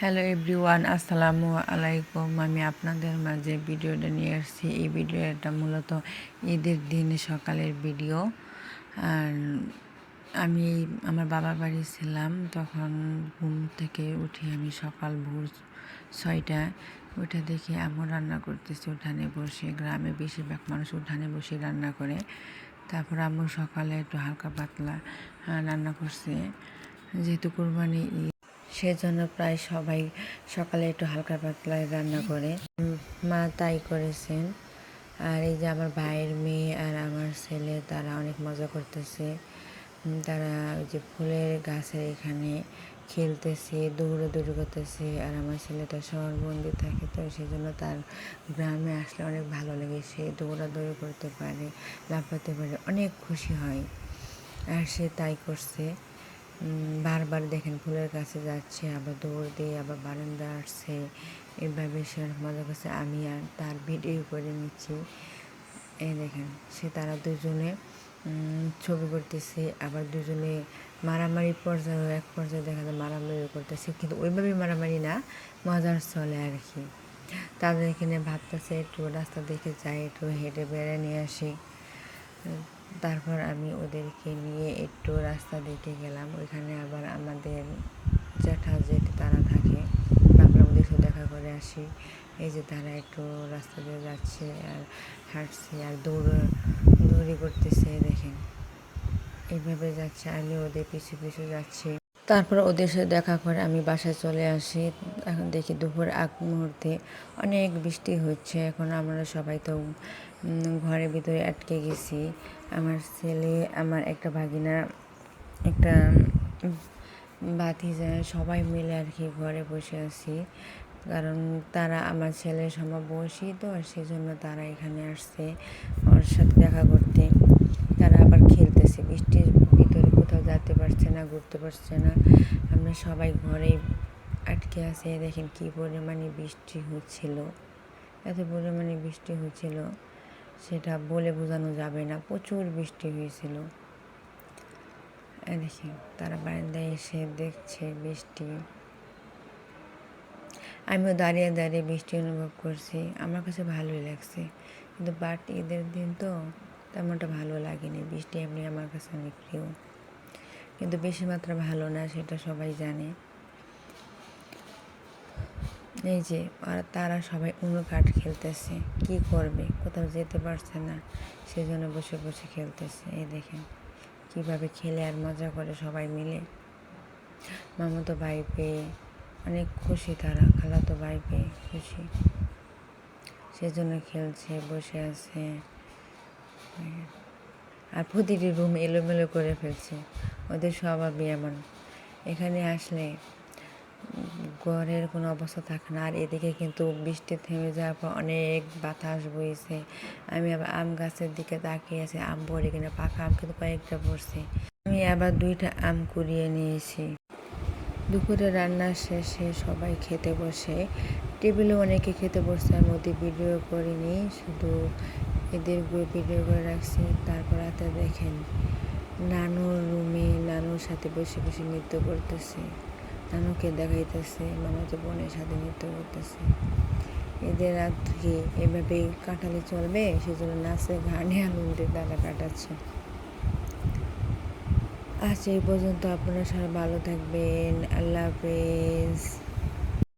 Hello everyone আসসালামু আলাইকুম। আমি আপনাদের মাঝে ভিডিওটা নিয়ে আসছি। এই ভিডিওটা মূলত ঈদের দিন সকালের ভিডিও। আর আমি আমার বাবার বাড়ি ছিলাম, তখন ঘুম থেকে উঠে আমি সকাল ভোর ছয়টা ওইটা দেখে আম্মু রান্না করতেছি উঠানে বসে। গ্রামে বেশিরভাগ মানুষ উঠানে বসে রান্না করে। তারপর আম্মু সকালে একটু হালকা পাতলা রান্না করছে। যেহেতু কোরবানি সেজন্য প্রায় সবাই সকালে একটু হালকা পাতলা রান্না করে। মা তাই করেছেন। আর এই যে আমার ভাইয়ের মেয়ে আর আমার ছেলে, তারা অনেক মজা করতেছে। তারা ওই যে ফুলের গাছের এখানে খেলতেছে, দৌড়াদৌড়ি করতেছে। আর আমার ছেলেটা শহরবন্দি থাকে, তো সেই জন্য তার গ্রামে আসলে অনেক ভালো লাগে। সে দৌড়াদৌড়ি করতে পারে, লাফাতে পারে, অনেক খুশি হয়। আর সে তাই করছে। বারবার দেখেন ফুলের কাছে যাচ্ছে, আবার দৌড় দিয়ে আবার বারান্দা আসছে। এভাবে সে মজা করছে, আমি আর তার ভিডিও করে নিচ্ছি। এই দেখেন, সে তারা দুজনে ছবি করতেছে, আবার দুজনে মারামারি পর্যায়ে, এক পর্যায়ে দেখা যায় মারামারি করতেছে। কিন্তু ওইভাবে মারামারি না, মজার চলে আর কি। তাদের এখানে ভাবতেছে, একটু রাস্তা দেখে যাই একটু হেঁটে বেড়ে নিয়ে আসি। তারপর আমি ওদেরকে নিয়ে একটু রাস্তা দিকে গেলাম। ওইখানে আবার আমাদের জ্যাঠা জেঠ তারা থাকে, ভাবলাম ওদের সাথে দেখা করে আসি। এই যে তারা একটু রাস্তা দিয়ে যাচ্ছে আর হাঁটছে আর দৌড়, দৌড়ি করতেছে, দেখেন। এইভাবে যাচ্ছে আমি ওদের পিছু পিছু যাচ্ছি। তারপর ওদের সাথে দেখা করে আমি বাসায় চলে আসি। এখন দেখি দুপুর আগ মুহূর্তে অনেক বৃষ্টি হচ্ছে। এখন আমরা সবাই তো ঘরের ভিতরে আটকে গেছি। আমার ছেলে, আমার একটা ভাগিনা, একটা বাতি যায় সবাই মিলে আর কি ঘরে বসে আছি। কারণ তারা আমার ছেলের সমবয়সী তো সেই জন্য তারা এখানে আসছে। ওর সাথে দেখা করতে তারা আবার খেলতেছে বৃষ্টির ভিতরে কোথাও যেতে পারছে না ঘুরতে পারছে না। আমরা সবাই ঘরেই আটকে আছে দেখেন কী পরিমাণে বৃষ্টি হচ্ছিল। এত পরিমাণে বৃষ্টি হচ্ছিল, সেটা বলে বোঝানো যাবে না। প্রচুর বৃষ্টি হয়েছিল। দেখি তারা বারান্দায় এসে দেখছে বৃষ্টি। আমিও দাঁড়িয়ে দাঁড়িয়ে বৃষ্টি অনুভব করছি। আমার কাছে ভালোই লাগছে। কিন্তু বাট ঈদের দিন তো তেমনটা ভালো লাগেনি। বৃষ্টি এমনি আমার কাছে অনেক প্রিয়। কিন্তু বেশি মাত্রা ভালো না, সেটা সবাই জানে। এই যে, আর তারা সবাই উনো কাঠ খেলতেছে, কি করবে? কোথাও যেতে পারছে না, সেজন্য বসে বসে খেলতেছে। এই দেখেন, কীভাবে খেলে আর মজা করে সবাই মিলে। মামাতো ভাই পেয়ে অনেক খুশি তারা, খালাতো ভাই পেয়ে খুশি। সেজন্য খেলছে, বসে আছে। আর প্রতিটি রুম এলোমেলো করে ফেলছে। ওদের স্বভাবই এমন। এখানে আসলে ঘরের কোনো অবস্থা থাকে না। আর এদিকে কিন্তু বৃষ্টি থেমে যাওয়ার পর অনেক বাতাস বইছে। আমি আবার আম গাছের দিকে তাকিয়ে আছি, আম পড়ে কিনা পাকা আম কিন্তু কয়েকটা পড়ছে। আমি আবার দুইটা আম কুড়িয়ে নিয়েছি। দুপুরে রান্না শেষে সবাই খেতে বসে। টেবিলে অনেকে খেতে বসছে, আমি ওদের ভিডিও করিনি, শুধু এদের ভিডিও করে রাখছি। তারপর রাতে দেখেন নানুর রুমে নানুর সাথে বসে বসে নৃত্য করতেছে। নানুকে দেখাইতেছে, মামাতো বোনের সাথে নৃত্য করতেছে। এদের রাত কি এভাবে কাটালে চলবে, সেজন্য নাচে, গানে, আনন্দে তারা কাটাচ্ছে। আজ এই পর্যন্ত আপনারা সবাই ভালো থাকবেন। আল্লাহ হাফেজ।